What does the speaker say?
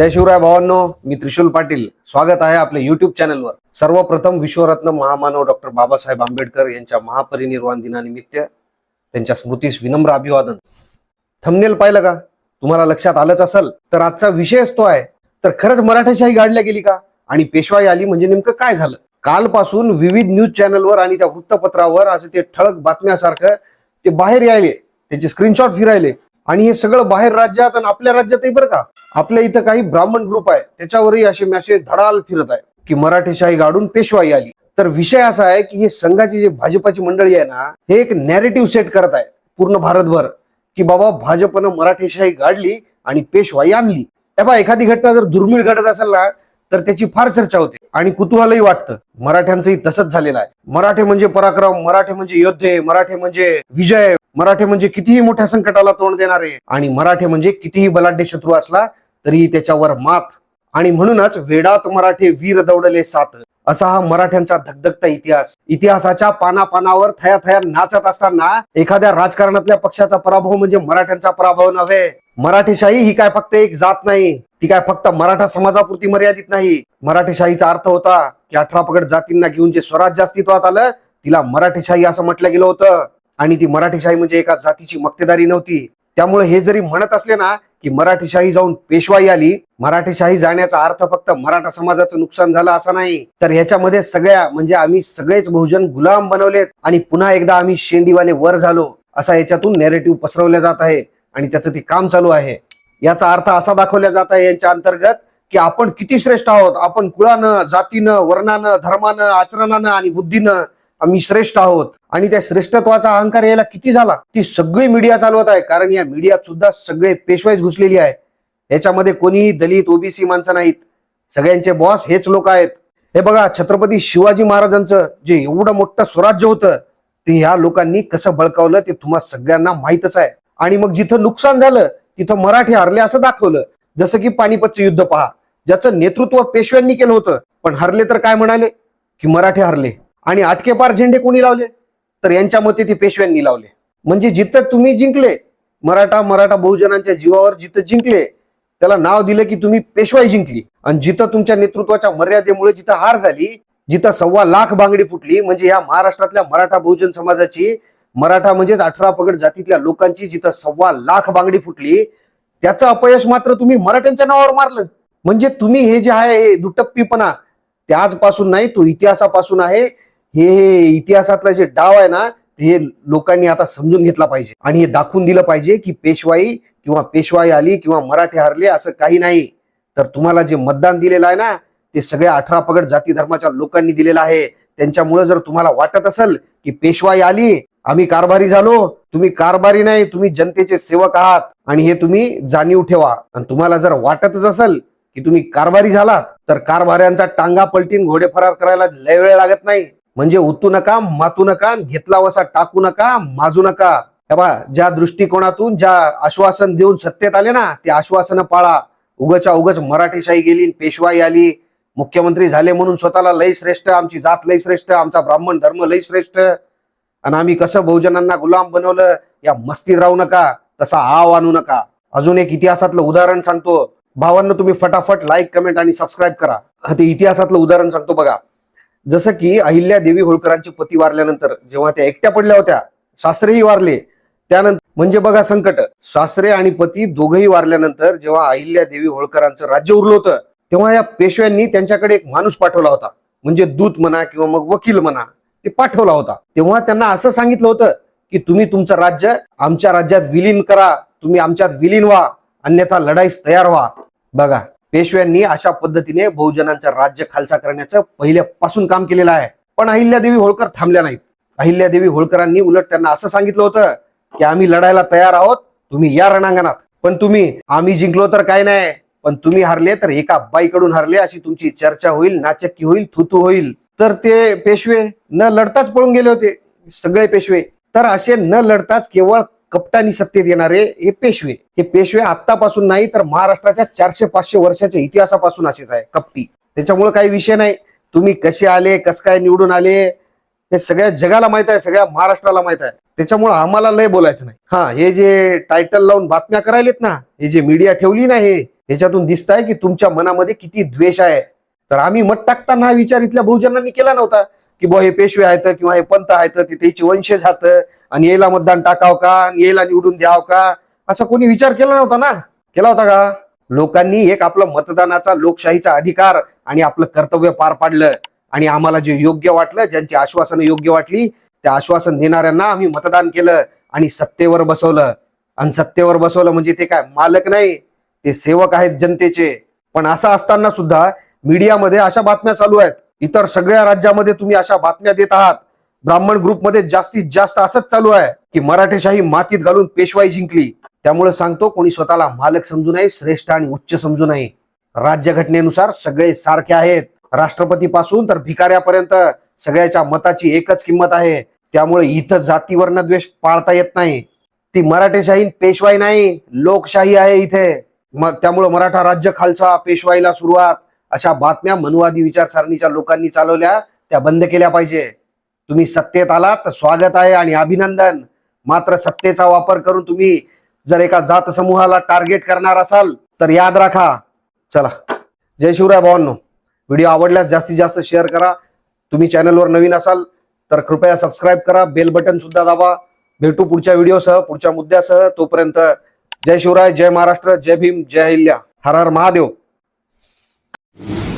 जय शिवराय भावांनो मी त्रिशूल पाटील. स्वागत आहे आपल्या युट्यूब चॅनलवर सर्वप्रथम विश्वरत्न महामानव डॉक्टर बाबासाहेब आंबेडकर यांच्या महापरिनिर्वाण दिनानिमित्त त्यांच्या स्मृतीस विनम्र अभिवादन. थमनेल पाहिलं का? तुम्हाला लक्षात आलंच असेल तर आजचा विषयच तो आहे तर खरंच मराठाशाही गाडल्या गेली का? आणि पेशवाई आली म्हणजे नेमकं काय झालं? कालपासून विविध न्यूज चॅनलवर आणि त्या वृत्तपत्रावर असं ते ठळक बातम्यासारखं ते बाहेर यायले त्याचे स्क्रीनशॉट फिरायले. आणि हे सगळं बाहेर राज्यात आणि आपल्या राज्यातही बरं का. आपल्या इथं काही ब्राह्मण ग्रुप आहे त्याच्यावरही असे मेसेज धडाल फिरत आहे की मराठीशाही गाडून पेशवाई आली. तर विषय असा आहे की हे संघाची जी भाजपाची मंडळी आहे ना हे एक नॅरेटिव्ह सेट करत आहे पूर्ण भारतभर की बाबा भाजपनं मराठीशाही गाडली आणि पेशवाई आणली. तेव्हा एखादी घटना जर दुर्मिळ घडत असेल ना तर त्याची फार चर्चा होते. आणि कुतूहलही वाटतं. मराठ्यांचंही तसंच झालेलं आहे. मराठे म्हणजे पराक्रम मराठे म्हणजे योद्धे मराठे म्हणजे विजय मराठे म्हणजे कितीही मोठ्या संकटाला तोंड देणारे आणि मराठे म्हणजे कितीही बलाढ्य शत्रू असला तरी त्याच्यावर मात. आणि म्हणूनच वेडात मराठे वीर दौडले सात. असा हा मराठ्यांचा धगधगता इतिहास. इतिहासाच्या पाना पानावर थया थया नाचत असताना एखाद्या राजकारणातल्या पक्षाचा पराभव म्हणजे मराठ्यांचा पराभव नव्हे. मराठीशाही ही काय फक्त एक जात नाही. ती काय फक्त मराठा समाजापुरती मर्यादित नाही. मराठीशाहीचा अर्थ होता की अठरा पगड जातींना घेऊन जे स्वराज्य अस्तित्वात आलं तिला मराठीशाही असं म्हटलं गेलं होतं. आणि ती मराठीशाही म्हणजे एका जातीची मक्तेदारी नव्हती. त्यामुळे हे जरी म्हणत असले ना की मराठीशाही जाऊन पेशवाई आली. मराठीशाही जाण्याचा अर्थ फक्त मराठा समाजाचं नुकसान झालं असं नाही. तर ह्याच्यामध्ये सगळ्या म्हणजे आम्ही सगळेच बहुजन गुलाम बनवलेत आणि पुन्हा एकदा आम्ही शेंडीवाले वर झालो असा याच्यातून नेरेटिव्ह पसरवल्या जात आहे आणि त्याचं ते काम चालू आहे. याचा अर्थ असा दाखवला जात आहे यांच्या अंतर्गत की आपण किती श्रेष्ठ आहोत. आपण कुळानं जातीनं वर्णानं धर्मानं आचरणानं आणि बुद्धीनं आम्ही श्रेष्ठ आहोत. आणि त्या श्रेष्ठत्वाचा अहंकार यायला किती झाला? ती सगळी मीडिया चालवत आहे. कारण या मीडियात सुद्धा सगळे पेशवाईच घुसलेली आहे. याच्यामध्ये कोणीही दलित ओबीसी माणसं नाहीत. सगळ्यांचे बॉस हेच लोक आहेत. हे बघा छत्रपती शिवाजी महाराजांचं जे एवढं मोठं स्वराज्य होतं ते ह्या लोकांनी कसं बळकावलं ते तुम्हा सगळ्यांना माहीतच आहे. आणि मग जिथं नुकसान झालं तिथं मराठी हरले असं दाखवलं. जसं की पानिपतचं युद्ध पहा. ज्याचं नेतृत्व पेशव्यांनी केलं होतं. पण हरले तर काय म्हणाले? की मराठी हरले. आणि आटकेपार झेंडे कोणी लावले? तर यांच्या मते ते पेशव्यांनी लावले. म्हणजे जिथं तुम्ही जिंकले मराठा मराठा बहुजनांच्या जीवावर जिथं जिंकले त्याला नाव दिलं की तुम्ही पेशवाई जिंकली. आणि जिथं तुमच्या नेतृत्वाच्या मर्यादेमुळे जिथं हार झाली जिथं सव्वा लाख बांगडी फुटली म्हणजे या महाराष्ट्रातल्या मराठा बहुजन समाजाची मराठा म्हणजेच अठरा पगड जातीतल्या लोकांची जिथं सव्वा लाख बांगडी फुटली त्याचं अपयश मात्र तुम्ही मराठ्यांच्या नावावर मारलं. म्हणजे तुम्ही हे जे आहे हे दुटप्पीपणा ते आजपासून नाही तो इतिहासापासून आहे. हे इतिहासातला इतिहासातलं जे डाव आहे ना ते हे लोकांनी आता समजून घेतला पाहिजे. आणि हे दाखवून दिलं पाहिजे की पेशवाई किंवा पेशवाई आली किंवा मराठे हरले असं काही नाही. तर तुम्हाला जे मतदान दिलेलं आहे ना ते सगळ्या अठरा पगड जाती धर्माच्या लोकांनी दिलेलं आहे. त्यांच्यामुळे जर तुम्हाला वाटत असेल की पेशवाई आली आम्ही कारभारी झालो तुम्ही कारभारी नाही तुम्ही जनतेचे सेवक आहात आणि हे तुम्ही जाणीव ठेवा. आणि तुम्हाला जर वाटतच असेल की तुम्ही कारभारी झालात तर कारभाऱ्यांचा टांगा पलटीन घोडे फरार करायला लय वेळ लागत नाही. म्हणजे उतू नका मातू नका घेतला वसा टाकू नका माजू नका. हे बा ज्या दृष्टिकोनातून ज्या आश्वासन देऊन सत्तेत आले ना ते आश्वासन पाळा. उगच्या उगच मराठीशाही गेली पेशवाई आली मुख्यमंत्री झाले म्हणून स्वतःला लय श्रेष्ठ आमची जात लय श्रेष्ठ आमचा ब्राह्मण धर्म लय श्रेष्ठ. आणि आम्ही कसं बहुजनांना गुलाम बनवलं या मस्तीत राहू नका तसा आव आणू नका. अजून एक इतिहासातलं उदाहरण सांगतो. भावांना तुम्ही फटाफट लाईक कमेंट आणि सबस्क्राईब करा. ते इतिहासातलं उदाहरण सांगतो बघा. जसं की अहिल्या देवी होळकरांचे पती वारल्यानंतर जेव्हा त्या एकट्या पडल्या होत्या सासरेही वारले. त्यानंतर म्हणजे बघा संकट सासरे आणि पती दोघही वारल्यानंतर जेव्हा अहिल्या देवी होळकरांचं राज्य उरलं होतं तेव्हा या पेशव्यांनी त्यांच्याकडे एक माणूस पाठवला होता. म्हणजे दूत म्हणा किंवा मग वकील म्हणा ते पाठवला होता. तेव्हा त्यांना असं सांगितलं होतं की तुम्ही तुमचं राज्य आमच्या राज्यात विलीन करा तुम्ही आमच्यात विलीन व्हा अन्यथा लढाईस तयार व्हा. बघा पेशव्यांनी अशा पद्धतीने बहुजनांचं राज्य खालसा करण्याचं पहिल्यापासून काम केलेलं आहे. पण अहिल्यादेवी होळकर थांबल्या नाहीत. अहिल्यादेवी होळकरांनी उलट त्यांना असं सांगितलं होतं की आम्ही लढायला तयार आहोत तुम्ही या रणांगणात. पण तुम्ही आम्ही जिंकलो तर काय नाही पण तुम्ही हरले तर एका बाईकडून हरले अशी तुमची चर्चा होईल नाचक्की होईल थुतू होईल. तर ते पेशवे न लढताच पळून गेले होते सगळे पेशवे. तर असे न लढताच केवळ कपटानी सत्तेत येणारे हे पेशवे. हे पेशवे आतापासून नाही तर महाराष्ट्राच्या चारशे पाचशे वर्षाच्या इतिहासापासून असेच आहे कपटी त्याच्यामुळे काही विषय नाही. तुम्ही कसे आले कस काय निवडून आले हे सगळ्या जगाला माहीत आहे सगळ्या महाराष्ट्राला माहीत आहे. त्याच्यामुळे आम्हाला लय बोलायचं नाही. हा हे जे टायटल लावून बातम्या करायलेत ना हे जे मीडिया ठेवली ना हे याच्यातून दिसत आहे की तुमच्या मनामध्ये किती द्वेष आहे. तर आम्ही मत टाकताना हा विचार इथल्या बहुजनांनी केला नव्हता. की बुवा हे पेशवे आहेत किंवा हे पंत आहेत ते त्याची वंशज हात आणि याला मतदान टाकाव का? आणि याला निवडून द्याव का? असा कोणी विचार केला नव्हता ना? केला होता का? लोकांनी एक आपलं मतदानाचा लोकशाहीचा अधिकार आणि आपलं कर्तव्य पार पाडलं आणि आम्हाला जे योग्य वाटलं ज्यांची आश्वासनं योग्य वाटली त्या आश्वासन देणाऱ्यांना आम्ही मतदान केलं आणि सत्तेवर बसवलं. आणि सत्तेवर बसवलं म्हणजे ते काय मालक नाही ते सेवक आहेत जनतेचे. पण असं असताना सुद्धा मीडियामध्ये अशा बातम्या चालू आहेत. इतर सगळ्या राज्यामध्ये तुम्ही अशा बातम्या देत आहात. ब्राह्मण ग्रुपमध्ये जास्तीत जास्त असंच चालू आहे की मराठेशाही मातीत घालून पेशवाई जिंकली. त्यामुळे सांगतो कोणी स्वतःला मालक समजू नये श्रेष्ठ आणि उच्च समजू नये. राज्यघटनेनुसार सगळे सारखे आहेत. राष्ट्रपती पासून तर भिकाऱ्यापर्यंत सगळ्याच्या मताची एकच किंमत आहे. त्यामुळे इथं जातीवर्ण द्वेष पाळता येत नाही. ती मराठेशाही पेशवाई नाही लोकशाही आहे इथे. मग त्यामुळे मराठा राज्य खालसा पेशवाईला सुरुवात. अशा बातम्या मनुवादी विचारसरणीच्या लोकांनी चालवल्या त्या बंद केल्या पाहिजे. तुम्ही सत्तेत आलात तर स्वागत आहे आणि अभिनंदन. मात्र सत्तेचा वापर करून तुम्ही जर एका जात समूहाला टार्गेट करणार असाल तर याद राखा. चला. जय शिवराय भावांनो. व्हिडिओ आवडल्यास जास्तीत जास्त शेअर करा. तुम्ही चॅनलवर नवीन असाल तर कृपया सबस्क्राईब करा बेल बटन सुद्धा दाबा. भेटू पुढच्या व्हिडिओसह पुढच्या मुद्द्यासह. तोपर्यंत जय शिवराय जय महाराष्ट्र जय भीम जय हिल्या हर हर महादेव. you.